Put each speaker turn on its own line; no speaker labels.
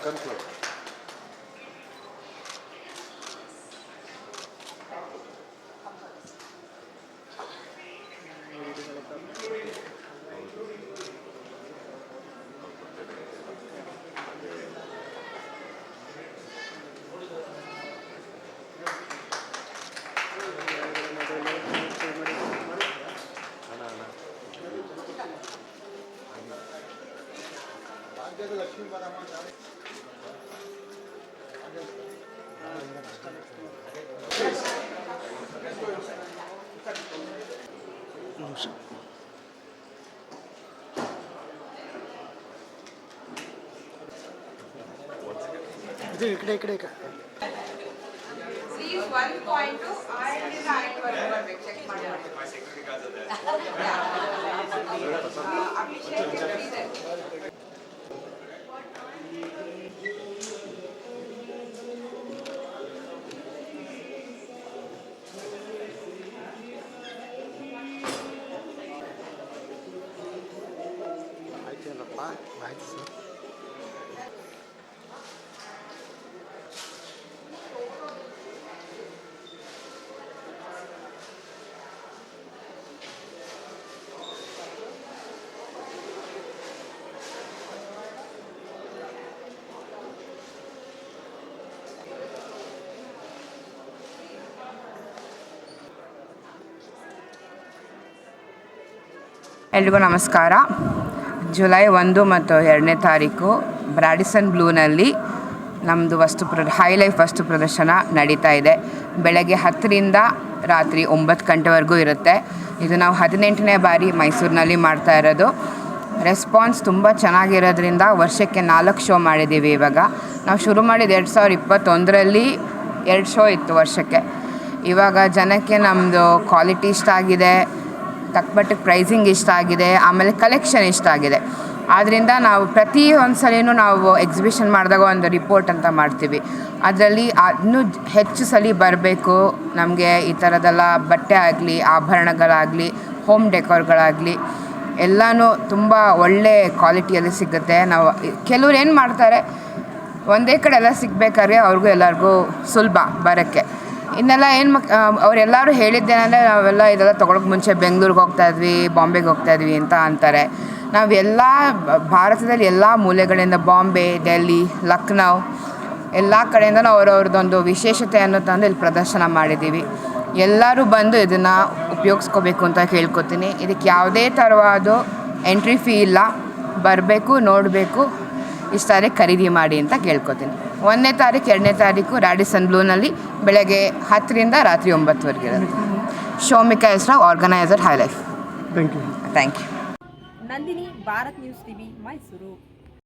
약간 그 안되는 거
치는 바람만 나네. ಆರೂವರೆಗೆ ಬರ್ಬೇಕು ಚೆಕ್ ಮಾಡಿ ಆ, ಅಭಿಷೇಕ್ ಇದೆ.
ಆಯ್ತೇನಪ್ಪ ಆಯ್ತು
var. Namaskara. ಜುಲೈ ಒಂದು ಮತ್ತು ಎರಡನೇ ತಾರೀಕು ಬ್ರಾಡಿಸನ್ ಬ್ಲೂನಲ್ಲಿ ನಮ್ಮದು ವಸ್ತು ಪ್ರ, ಹೈಲೈಫ್ ವಸ್ತು ಪ್ರದರ್ಶನ ನಡೀತಾ ಇದೆ. ಬೆಳಗ್ಗೆ ಹತ್ತರಿಂದ ರಾತ್ರಿ ಒಂಬತ್ತು ಗಂಟೆವರೆಗೂ ಇರುತ್ತೆ. ಇದು ನಾವು ಹದಿನೆಂಟನೇ ಬಾರಿ ಮೈಸೂರಿನಲ್ಲಿ ಮಾಡ್ತಾ ಇರೋದು. ರೆಸ್ಪಾನ್ಸ್ ತುಂಬ ಚೆನ್ನಾಗಿರೋದ್ರಿಂದ ವರ್ಷಕ್ಕೆ ನಾಲ್ಕು ಶೋ ಮಾಡಿದ್ದೀವಿ ಇವಾಗ. ನಾವು ಶುರು ಮಾಡಿದ ಎರಡು ಸಾವಿರದ ಇಪ್ಪತ್ತೊಂದರಲ್ಲಿ ಎರಡು ಶೋ ಇತ್ತು ವರ್ಷಕ್ಕೆ. ಇವಾಗ ಜನಕ್ಕೆ ನಮ್ಮದು ಕ್ವಾಲಿಟಿ ಇಷ್ಟ ಆಗಿದೆ. ತಕ್ಕಮಟ್ಟಿಗೆ ಪ್ರೈಸಿಂಗ್ ಇಷ್ಟ ಆಗಿದೆ, ಆಮೇಲೆ ಕಲೆಕ್ಷನ್ ಇಷ್ಟ ಆಗಿದೆ. ಆದ್ದರಿಂದ ನಾವು ಪ್ರತಿ ಒಂದು ಸಲಿನೂ ನಾವು ಎಕ್ಸಿಬಿಷನ್ ಮಾಡಿದಾಗ ಒಂದು ರಿಪೋರ್ಟ್ ಅಂತ ಮಾಡ್ತೀವಿ. ಅದರಲ್ಲಿ ಇನ್ನೂ ಹೆಚ್ಚು ಸಲ ಬರಬೇಕು, ನಮಗೆ ಈ ಥರದೆಲ್ಲ ಬಟ್ಟೆ ಆಗಲಿ, ಆಭರಣಗಳಾಗಲಿ ಹೋಮ್ ಡೆಕೋರ್ಗಳಾಗಲಿ ಎಲ್ಲನೂ ತುಂಬ ಒಳ್ಳೆ ಕ್ವಾಲಿಟಿಯಲ್ಲಿ ಸಿಗುತ್ತೆ. ನಾವು ಕೆಲವ್ರು ಏನು ಮಾಡ್ತಾರೆ, ಒಂದೇ ಕಡೆ ಎಲ್ಲ ಸಿಗಬೇಕಾದ್ರೆ ಅವ್ರಿಗೂ ಎಲ್ಲರಿಗೂ ಸುಲಭ ಬರೋಕ್ಕೆ. ಇನ್ನೆಲ್ಲ ಏನು ಮಕ್ ಅವರೆಲ್ಲರೂ ಹೇಳಿದ್ದೇನೆಂದರೆ ನಾವೆಲ್ಲ ಇದೆಲ್ಲ ತೊಗೊಳಕ್ಕೆ ಮುಂಚೆ ಬೆಂಗಳೂರಿಗೆ ಹೋಗ್ತಾ ಇದ್ವಿ, ಬಾಂಬೆಗೆ ಹೋಗ್ತಾ ಇದ್ವಿ ಅಂತ ಅಂತಾರೆ. ನಾವೆಲ್ಲ ಭಾರತದಲ್ಲಿ ಎಲ್ಲ ಮೂಲೆಗಳಿಂದ ಬಾಂಬೆ, ಡೆಲ್ಲಿ, ಲಕ್ನೌ, ಎಲ್ಲ ಕಡೆಯಿಂದನೂ ಅವರವ್ರದ್ದೊಂದು ವಿಶೇಷತೆಯನ್ನು ತಂದು ಇಲ್ಲಿ ಪ್ರದರ್ಶನ ಮಾಡಿದ್ದೀವಿ. ಎಲ್ಲರೂ ಬಂದು ಇದನ್ನು ಉಪಯೋಗಿಸ್ಕೋಬೇಕು ಅಂತ ಕೇಳ್ಕೊತೀನಿ. ಇದಕ್ಕೆ ಯಾವುದೇ ಥರವಾದ ಎಂಟ್ರಿ ಫೀ ಇಲ್ಲ. ಬರಬೇಕು, ನೋಡಬೇಕು. ಇಷ್ಟ ಆದರೆ ಖರೀದಿ ಮಾಡಿ ಅಂತ ಕೇಳ್ಕೊತೀನಿ. ಒಂದನೇ ತಾರೀಕು ಎರಡನೇ ತಾರೀಕು ರಾಡಿಸನ್ ಬ್ಲೂನಲ್ಲಿ ಬೆಳಗ್ಗೆ ಹತ್ತರಿಂದ ರಾತ್ರಿ ಒಂಬತ್ತುವರೆಗೆ ಇರೋದು ಶೋಮಿಕಾ ಹೆಸರು organiser high life
thank you
thank you
Nandini Bharat news TV Mysuru.